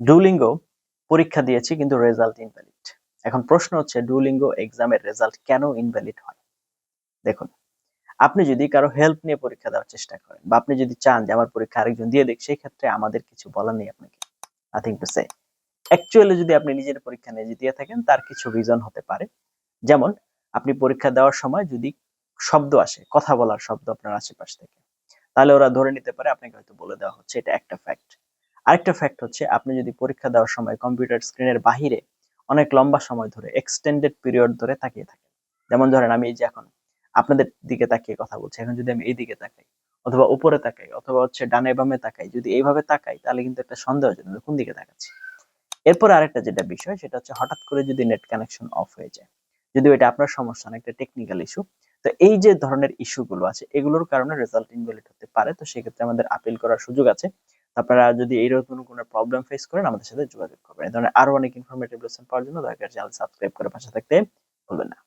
Duolingo পরীক্ষা দিয়েছি, কিন্তু রেজাল্ট ইনভ্যালিড এখন প্রশ্ন হচ্ছে ডুলিঙ্গো এক্সামের রেজাল্ট কেন ইনভ্যালিড হয়? দেখুন, আপনি যদি কারও হেল্প নিয়ে পরীক্ষা দেওয়ার চেষ্টা করেন, বা আপনি যদি চান যে আমার পরীক্ষা আরেকজন দিয়ে দেখ সেই ক্ষেত্রে আমাদের কিছু বলার নেই আপনাকে। নাথিং টু সে অ্যাকচুয়ালি যদি আপনি নিজের পরীক্ষা নিয়ে দিয়ে থাকেন, তার কিছু রিজন হতে পারে। যেমন, আপনি পরীক্ষা দেওয়ার সময় যদি শব্দ আসে, কথা বলার শব্দ আপনার আশেপাশ থেকে, তাহলে ওরা ধরে নিতে পারে, আপনাকে হয়তো বলে দেওয়া হচ্ছে, এটা একটা ফ্যাক্ট আরেকটা ফ্যাক্ট হচ্ছে, আপনি যদি পরীক্ষা দেওয়ার সময় কম্পিউটার স্ক্রিনের বাহিরে অনেক লম্বা সময় ধরে এক্সটেন্ডেড পিরিয়ড ধরে তাকিয়ে থাকেন। যেমন ধরেন আমি এই যে এখন আপনাদের দিকে তাকিয়ে কথা বলছি, এখন যদি আমি এই দিকে তাকাই, অথবা উপরে তাকাই, অথবা হচ্ছে ডানে বামে তাকাই, যদি এইভাবে তাকাই, তাহলে কিন্তু একটা সন্দেহ জন্য কোন দিকে তাকাচ্ছি। এরপর আরেকটা যেটা বিষয়, সেটা হচ্ছে হঠাৎ করে যদি নেট কানেকশন অফ হয়ে যায়, যদি এটা আপনার সমস্যা না, একটা টেকনিক্যাল ইস্যু তো এই যে ধরনের ইস্যুগুলো আছে, এগুলোর কারণে রেজাল্ট ইনভ্যালিড হতে পারে। তো সেক্ষেত্রে আমাদের আপিল করার সুযোগ আছে। আপনারা যদি এইরকম কোনো প্রবলেম ফেস করেন, আমাদের সাথে যোগাযোগ করবেন। এই ধরনের আরও অনেক ইনফরমেটিভ লেসন পাওয়ার জন্য দরকার করে চ্যানেল সাবস্ক্রাইব করে পাশে থাকতে ভুলবেন না।